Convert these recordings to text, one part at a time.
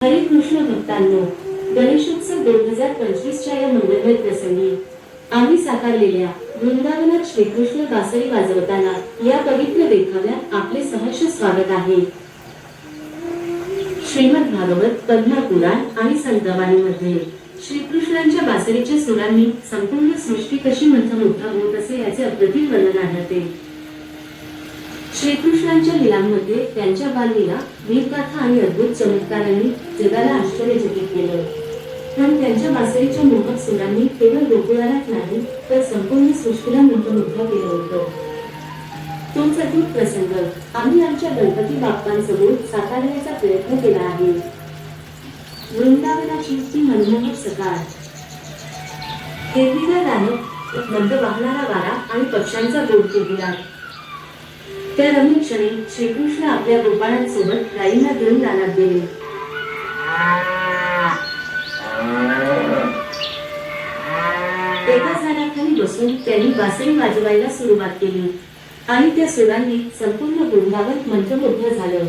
हरे कृष्ण भक्तांनो गणेशोत्सव दोन हजार पंचवीसच्या या मंगलमय प्रसंगी आम्ही साकारलेल्या वृंदावनात श्रीकृष्ण बासरी वाजवताना या पवित्र देखाव्यात आपले सहर्ष स्वागत आहे. श्रीमद भागवत पद्मपुराण आणि संतवाणीमध्ये श्रीकृष्णांच्या बासरीच्या सुरांनी संपूर्ण सृष्टी कशी मंत्रमुग्ध होत असे याचे अप्रतिम वर्णन आढळते श्रीकृष्णांच्या लिलांमध्ये त्यांच्या बाललीला वीरगाथा आणि अद्भुत चमत्कारांनी जगाला आश्चर्यचकित केलं. पण त्यांच्या बासरीच्या मोहक सुरांनी केवळ गोकुळालाच नाही तर संपूर्ण सृष्टीला मंत्रमुग्ध केलं होतं. तोच अद्भुत प्रसंग. आम्ही आमच्या गणपती बाप्पांसमोर साकारण्याचा प्रयत्न केला आहे. वृंदावनाची ती मनमोहक सकाळ. हिरवीगार रानं एक मंद वाहणारा वारा आणि पक्ष्यांचा गोड केलेला त्या रम्य क्षणी श्रीकृष्ण आपल्या गोपाळांसोबत गायींना घेऊन रानात गेले. एका झाडाखाली बसून त्यांनी बासरी वाजवायला सुरुवात केली. आणि त्या सुरांनी संपूर्ण वृंदावन मंत्रमुग्ध झालं.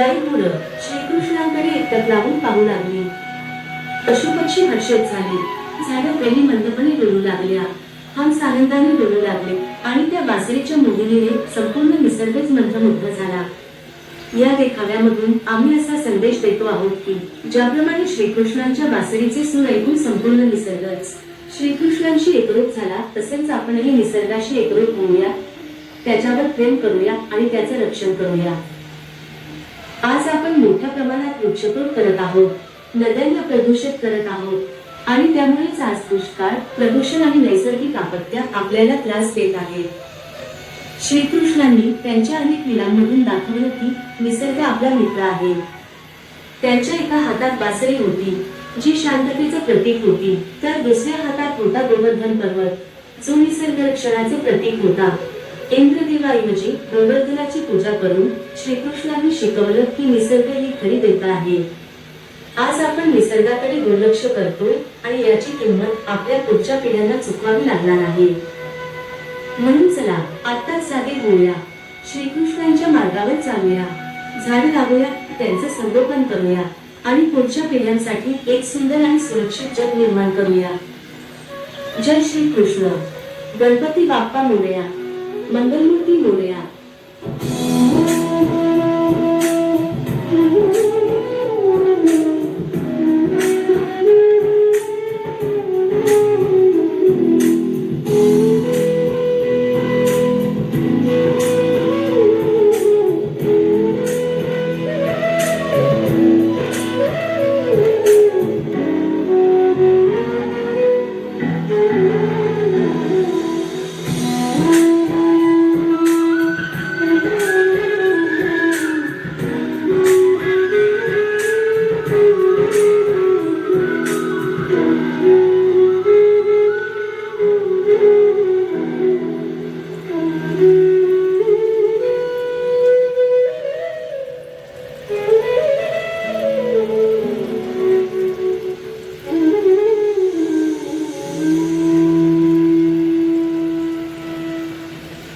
गाई मुलं श्रीकृष्णांकडे एकटक लावून पाहू लागली. पशुपक्षी हर्षित झाले. झाडं प्रेमी मंदपणे डोलू लागल्या. हंस आनंदाने डोलू लागले आणि त्या बासरीच्या मोहिनीने संपूर्ण निसर्गच मंत्रमुग्ध झाला. या देखाव्यामधून आम्ही असा संदेश देतो आहोत की ज्याप्रमाणे श्रीकृष्णांच्या बासरीचे सूर ऐकून संपूर्ण निसर्गच. श्रीकृष्णांशी एकरूप झाला तसेच आपणही निसर्गाशी एकरूप होऊया. त्याच्यावर प्रेम करूया आणि त्याचं रक्षण करूया. आज आपण मोठ्या प्रमाणात वृक्षतोड करत आहोत नद्यांना प्रदूषित करत आहोत आणि त्यामुळेच आज दुष्काळ प्रदूषण आणि नैसर्गिक आपत्त्या आपल्याला त्रास देत आहेत. श्रीकृष्णांनी त्यांच्या अनेक लिलांमधून दाखवलं की निसर्ग आपला मित्र आहे. त्यांच्या एका हातात बासरी होती जी शांततेचं प्रतीक होती. तर दुसऱ्या हातात होता गोवर्धन पर्वत जो निसर्ग रक्षणाचे प्रतीक होता. इंद्रदेवाऐवजी गोवर्धनाची पूजा करून श्रीकृष्णांनी शिकवलं की निसर्ग ही खरी देवता आहे. आज आपण निसर्गाकडे दुर्लक्ष करतोय आणि याची किंमत आपल्या पुढच्या पिढ्यांना चुकवावी लागणार आहे. म्हणून चला आत्ताच जागे होऊया. श्रीकृष्णांच्या मार्गावर चालूया झाड लावूया त्यांचं संगोपन करूया आणि पुढच्या पिढ्यांसाठी एक सुंदर आणि सुरक्षित जग निर्माण करूया. जय श्री कृष्ण गणपती बाप्पा मोरया. मंगलमूर्ती मोरया.